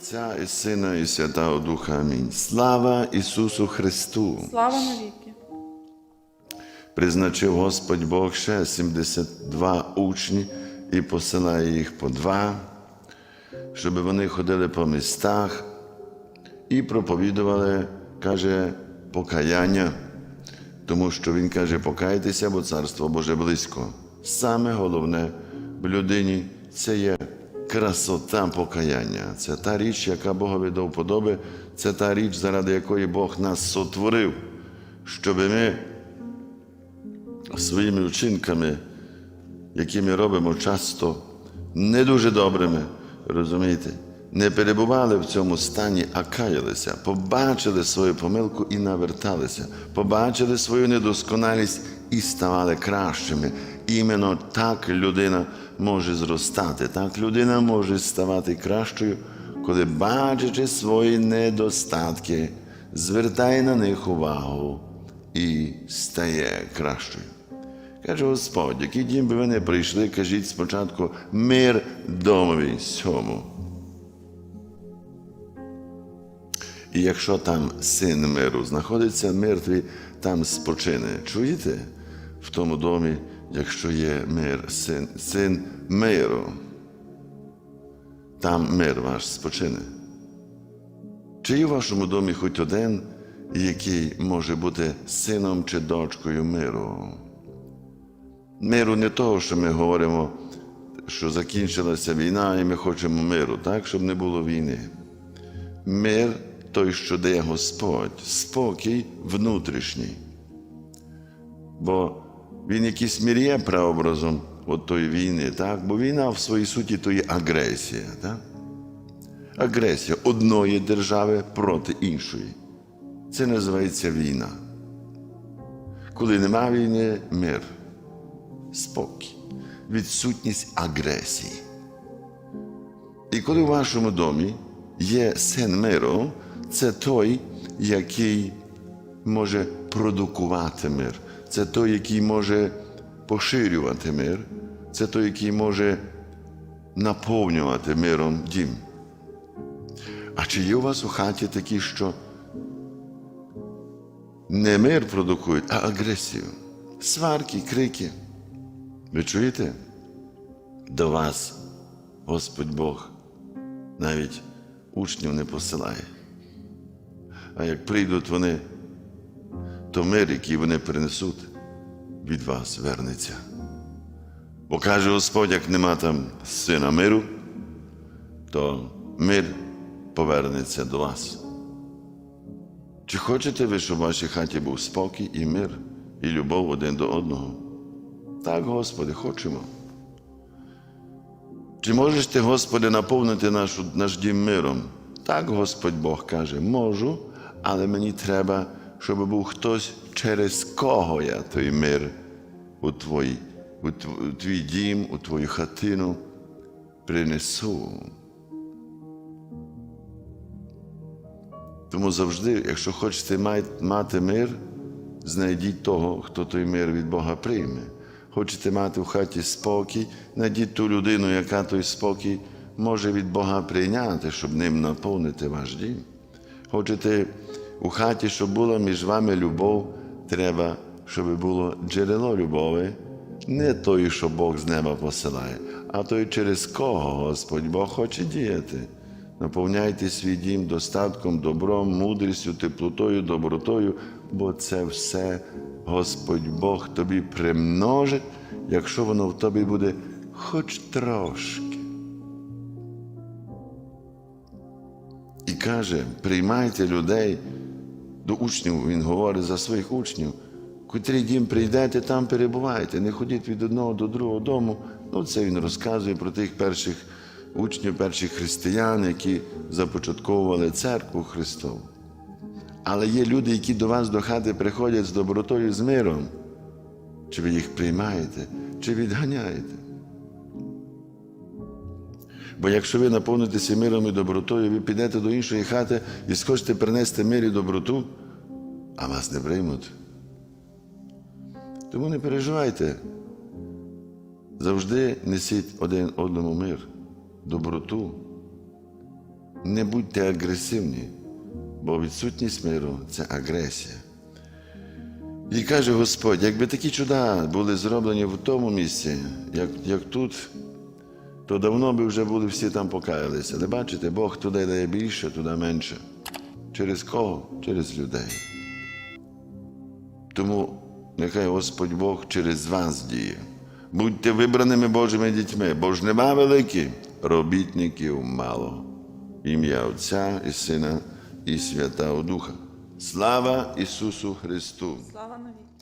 Отця і Сина, і Святого Духа. Амінь. Слава Ісусу Христу! Слава навіки. Призначив Господь Бог ще 72 учні і посилає їх по два, щоб вони ходили по містах і проповідували, каже, покаяння, тому що Він каже, покайтеся, бо Царство Боже близько. Саме головне в людині це є красота покаяння. Це та річ, яка Богові до вподоби, це та річ, заради якої Бог нас сотворив, щоб ми своїми вчинками, які ми робимо часто не дуже добрими, розумієте, не перебували в цьому стані, а каялися, побачили свою помилку і наверталися, побачили свою недосконалість і ставали кращими. Іменно так людина може зростати, так людина може ставати кращою, коли, бачачи свої недостатки, звертає на них увагу і стає кращою. Каже Господь, який дім би ви не прийшли, кажіть спочатку мир домові сьому. І якщо там син миру знаходиться, мир твій там спочине. Чуєте? В тому домі, якщо є мир, син, син миру, там мир ваш спочине. Чи є в вашому домі хоч один, який може бути сином чи дочкою миру? Миру не того, що ми говоримо, що закінчилася війна і ми хочемо миру, так, щоб не було війни. Мир той, що дає Господь, спокій внутрішній. Бо він якийсь мір є прообразом от тої війни, так? бо війна в своїй суті то є агресія. Так? Агресія одної держави проти іншої. Це називається війна. Коли нема війни, мир, спокій, відсутність агресії. І коли в вашому домі є син миру, це той, який може продукувати мир, це той, який може поширювати мир, це той, який може наповнювати миром дім. А чи є у вас у хаті такі, що не мир продукують, а агресію, сварки, крики? Ви чуєте? До вас Господь Бог навіть учнів не посилає. А як прийдуть вони, то мир, який вони принесуть, від вас вернеться. Бо каже Господь, як нема там сина миру, то мир повернеться до вас. Чи хочете ви, щоб в вашій хаті був спокій і мир, і любов один до одного? Так, Господи, хочемо. Чи можеш ти, Господи, наповнити нашу, наш дім миром? Так, Господь Бог каже, можу, але мені треба, щоб був хтось, через кого я той мир у твій, у твій дім, у твою хатину принесу. Тому завжди, якщо хочете мати мир, знайдіть того, хто той мир від Бога прийме. Хочете мати в хаті спокій, знайдіть ту людину, яка той спокій може від Бога прийняти, щоб ним наповнити ваш дім. Хочете у хаті, щоб була між вами любов, треба, щоб було джерело любові, не той, що Бог з неба посилає, а той, через кого Господь Бог хоче діяти. Наповняйте свій дім достатком, добром, мудрістю, теплотою, добротою, бо це все Господь Бог тобі примножить, якщо воно в тобі буде хоч трошки. І каже: приймайте людей до учнів, він говорить за своїх учнів. Котрий дім прийдете, там перебувайте, не ходіть від одного до другого дому. Ну, це він розказує про тих перших учнів, перших християн, які започатковували церкву Христову. Але є люди, які до вас до хати приходять з добротою, з миром. Чи ви їх приймаєте, чи відганяєте? Бо якщо ви наповнитеся миром і добротою, ви підете до іншої хати і схочете принести мир і доброту, а вас не приймуть. Тому не переживайте. Завжди несіть один одному мир, доброту. Не будьте агресивні, бо відсутність миру це агресія. І каже Господь, якби такі чуда були зроблені в тому місці, як, як тут, то давно би вже були всі там покаялися. Але бачите, Бог туди дає більше, туди менше. Через кого? Через людей. Тому нехай Господь Бог через вас діє. Будьте вибраними Божими дітьми, бо ж нема великих, робітників мало. Ім'я Отця і Сина і Святого Духа. Слава Ісусу Христу! Слава навіки.